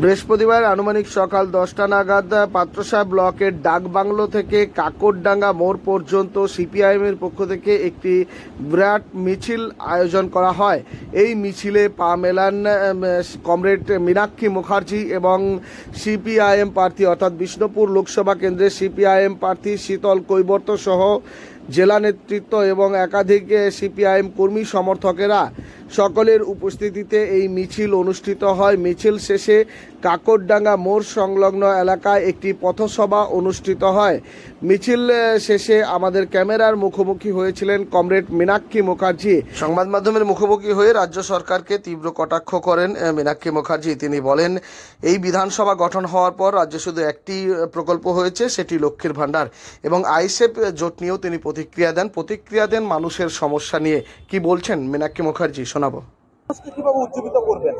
বৃহস্পতিবার আনুমানিক সকাল দশটা নাগাদ পাত্রসাহ ব্লকের ডাকবাংলো থেকে কাকরডাঙ্গা মোড় পর্যন্ত সিপিআইএমের পক্ষ থেকে একটি বিরাট মিছিল আয়োজন করা হয়। এই মিছিলে পা মেলান কমরেড মীনাক্ষী মুখার্জি এবং সিপিআইএম প্রার্থী অর্থাৎ বিষ্ণুপুর লোকসভা কেন্দ্রের সিপিআইএম প্রার্থী শীতল কৈবর্ত সহ জেলা নেতৃত্ব এবং একাধিক সিপিআইএম কর্মী সমর্থকেরা সকলের উপস্থিতিতে এই মিছিল অনুষ্ঠিত হয়। মিছিল শেষে কাকরডাঙ্গা মোড় সংলগ্ন এলাকায় একটি পথসভা অনুষ্ঠিত হয়। মিছিল শেষে আমাদের ক্যামেরার মুখোমুখি হয়েছিলেন কমরেড মীনাক্ষী মুখার্জি। সংবাদ মাধ্যমের মুখোমুখি হয়ে রাজ্য সরকারকে তীব্র কটাক্ষ করেন মীনাক্ষী মুখার্জি। তিনি বলেন, এই বিধানসভা গঠন হওয়ার পর রাজ্যে শুধু একটি প্রকল্প হয়েছে, সেটি লক্ষ্মীর ভাণ্ডার এবং আইসেপ জোট নিয়েও তিনি প্রতিক্রিয়া দেন। প্রতিক্রিয়া দেন মানুষের সমস্যা নিয়ে। কি বলছেন মীনাক্ষী মুখার্জি? শোনাবো।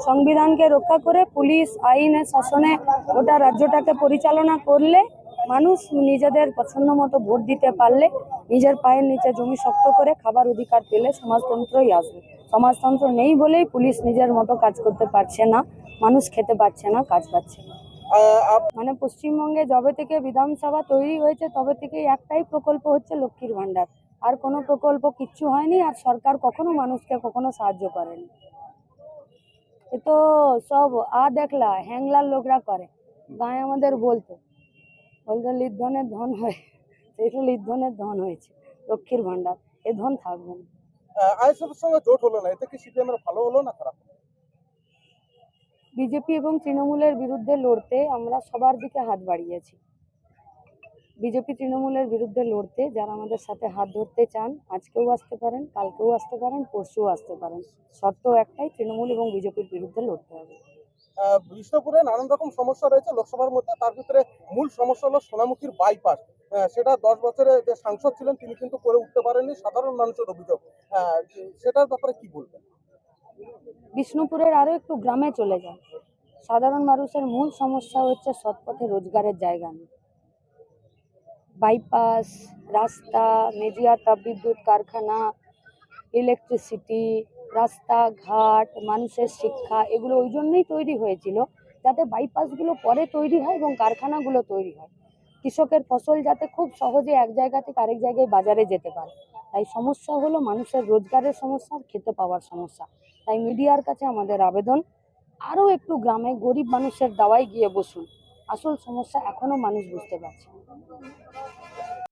সংবিধানকে রক্ষা করে পুলিশ আইনের শাসনে গোটা রাজ্যটাকে পরিচালনা করলে মানুষ নিজেদের পছন্দ মতো ভোট দিতে পারলে নিজের পায়ের নিচে জমি শক্ত করে খাবার অধিকার পেলে সমাজতন্ত্রই আসবে। সমাজতন্ত্র নেই বলেই পুলিশ নিজের মতো কাজ করতে পারছে না মানুষ খেতে পারছে না কাজ পাচ্ছে না। মানে পশ্চিমবঙ্গে যবে থেকে বিধানসভা তৈরি হয়েছে তবে থেকে একটাই প্রকল্প হচ্ছে লক্ষ্মীর ভাণ্ডার। আর কোনো প্রকল্প কিচ্ছু হয়নি আর সরকার কখনো মানুষকে কখনো সাহায্য করেনি। এ তো সব আ দেখলা হ্যাংলার লোকরা করে। গায়ে আমাদের বলতো বলতো লিদ্ধনের ধন হয়। সেইটা লিদ্ধনের ধন হয়েছে লক্ষ্মীর ভাণ্ডার। এ ধন থাকবে না। এর সঙ্গে জোট হলো না এতে কি সিপিএম এর ভালো হলো না খারাপ? বিজেপি এবং তৃণমূলের বিরুদ্ধে লড়তে আমরা সবার দিকে হাত বাড়িয়েছি। বিজেপি, তৃণমূলের বিরুদ্ধে লড়তে যারা আমাদের সাথে হাত ধরতে চান, আজকেও আসতে পারেন, কালকেও আসতে পারেন, পরশুও আসতে পারেন। শর্ত একটাই, তৃণমূল এবং বিজেপির বিরুদ্ধে লড়তে হবে। বিষ্ণুপুরে নানান রকম সমস্যা রয়েছে লোকসভার মধ্যে, তার ভিতরে মূল সমস্যা হলো সোনামুখীর বাইপাস সেটা দশ বছরে যে সাংসদ ছিলেন, তিনি কিন্তু করে উঠতে পারেননি, সাধারণ মানুষের অভিযোগ। সেটার ব্যাপারে কি বলবেন? বিষ্ণুপুরের আরও একটু গ্রামে চলে যান। সাধারণ মানুষের মূল সমস্যা হচ্ছে সৎপথে রোজগারের জায়গা নেই। বাইপাস রাস্তা মেজিয়া তাপবিদ্যুৎ কারখানা ইলেকট্রিসিটি রাস্তাঘাট, মানুষের শিক্ষা, এগুলো ওই জন্যই তৈরি হয়েছিল যাতে বাইপাসগুলো পরে তৈরি হয় এবং কারখানাগুলো তৈরি হয়। কৃষকের ফসল যাতে খুব সহজে এক জায়গা থেকে আরেক জায়গায় বাজারে যেতে পারে। তাই সমস্যা হলো মানুষের রোজগারের সমস্যা আর খেতে পাওয়ার সমস্যা। তাই মিডিয়ার কাছে আমাদের আবেদন, আরও একটু গ্রামে গরিব মানুষের দাওয়ায় গিয়ে বসুন। আসল সমস্যা এখনও মানুষ বুঝতে পারছে।